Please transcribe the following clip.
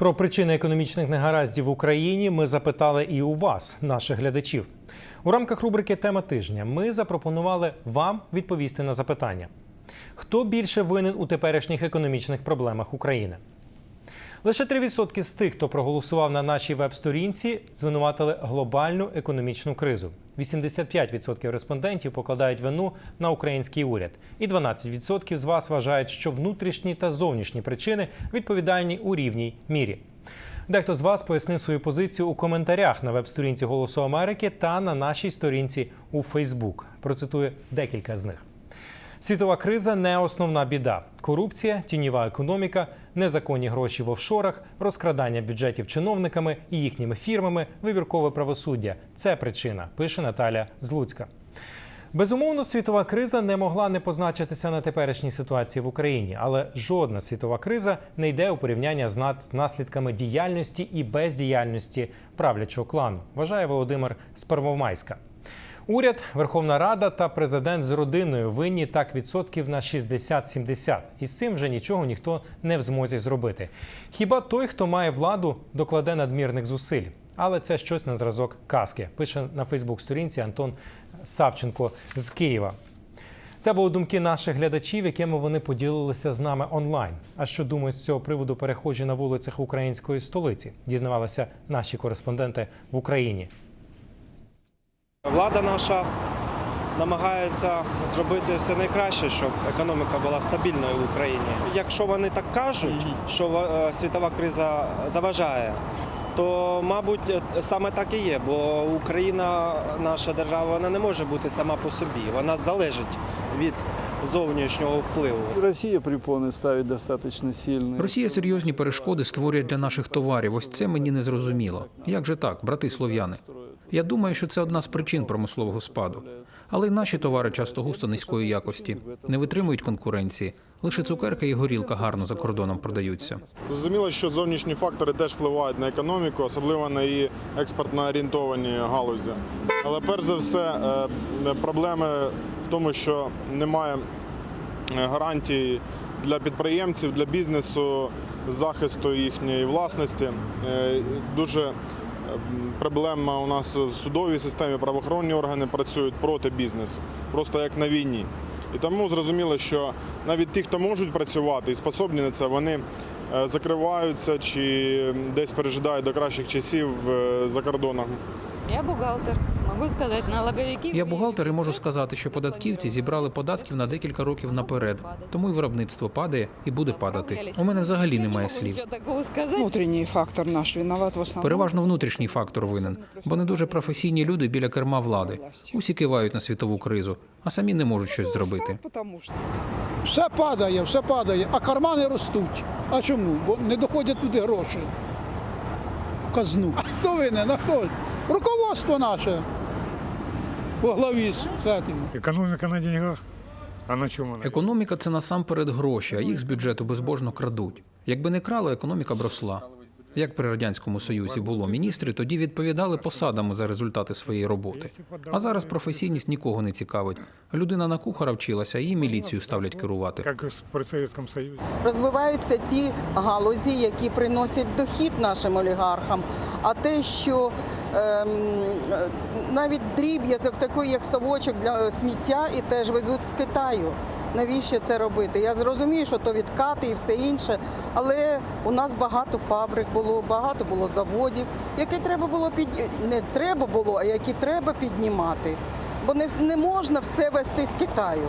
Про причини економічних негараздів в Україні ми запитали і у вас, наших глядачів. У рамках рубрики Тема тижня ми запропонували вам відповісти на запитання: хто більше винен у теперішніх економічних проблемах України? Лише 3% з тих, хто проголосував на нашій веб-сторінці, звинуватили глобальну економічну кризу. 85% респондентів покладають вину на український уряд, і 12% з вас вважають, що внутрішні та зовнішні причини відповідальні у рівній мірі. Дехто з вас пояснив свою позицію у коментарях на веб-сторінці Голосу Америки та на нашій сторінці у Фейсбук. Процитую декілька з них. Світова криза не основна біда. Корупція, тіньова економіка, незаконні гроші в офшорах, розкрадання бюджетів чиновниками і їхніми фірмами, вибіркове правосуддя це причина, пише Наталя Злуцька. Безумовно, світова криза не могла не позначитися на теперішній ситуації в Україні, але жодна світова криза не йде у порівняння з наслідками діяльності і бездіяльності правлячого клану, вважає Володимир Спермовмайська. Уряд, Верховна Рада та президент з родиною винні так відсотків на 60-70. І з цим вже нічого ніхто не в змозі зробити. Хіба той, хто має владу, докладе надмірних зусиль. Але це щось на зразок казки. Пише на Фейсбук-сторінці Антон Савченко з Києва. Це були думки наших глядачів, якими вони поділилися з нами онлайн. А що думають з цього приводу перехожі на вулицях української столиці? Дізнавалися наші кореспонденти в Україні. Влада наша намагається зробити все найкраще, щоб економіка була стабільною в Україні. Якщо вони так кажуть, що е, світова криза заважає, то мабуть е, саме так і є, бо Україна, наша держава, вона не може бути сама по собі. Вона залежить від зовнішнього впливу. Россия препоны ставит достаточно сильные. Росія серйозні перешкоди створює для наших товарів. Ось це мені не зрозуміло. Як же так, брати слов'яни? Я думаю, що це одна з причин промислового спаду. Але й наші товари часто густо низької якості, не витримують конкуренції. Лише цукерка і горілка гарно за кордоном продаються. Зрозуміло, що зовнішні фактори теж впливають на економіку, особливо на її експортно орієнтовані галузі. Але перш за все, е, проблеми в тому, що немає е, гарантій для підприємців, для бізнесу, захисту їхньої власності. Е, Дуже проблема у нас в судовій системі, правоохоронні органи працюють проти бізнесу, просто як на війні. І тому зрозуміло, що навіть ті, хто можуть працювати і способні на це, вони е, закриваються чи десь пережидають до кращих часів е, за кордоном. Я бухгалтер. Я бухгалтер і можу сказати, що податківці зібрали податків на декілька років наперед. Тому і виробництво падає і буде падати. У мене взагалі немає слів. Сказать. Фактор наш виноват в основном. Переважно внутрішній фактор винен, бо не дуже професійні люди біля керма влади. Усі кивають на світову кризу, а самі не можуть щось зробити. Все падає, все падає, а кармани ростуть. А чому? Бо не доходять туди гроші. Казну. А хто винен? А хто? Руководство наше. Во главі з. Економіка на деньгах. А на чому вона? Економіка це насамперед гроші, а їх з бюджету безбожно крадуть. Якби не крали, економіка б росла. Як при радянському союзі було міністри, тоді відповідали посадами за результати своєї роботи. А зараз професійність нікого не цікавить. Людина на кухара вчилася, і її міліцію ставлять керувати. Як при Совєтському Союзі. розвиваються ті галузі, які приносять дохід нашим олігархам. А те, що навіть дріб'язок, такий як совочок для сміття, і теж везуть з Китаю. Навіщо це робити? Я зрозумію, що то відкати і все інше, але у нас багато фабрик було, багато було заводів, які треба було під не треба було, а які треба піднімати. Бо не можна все вести з Китаю.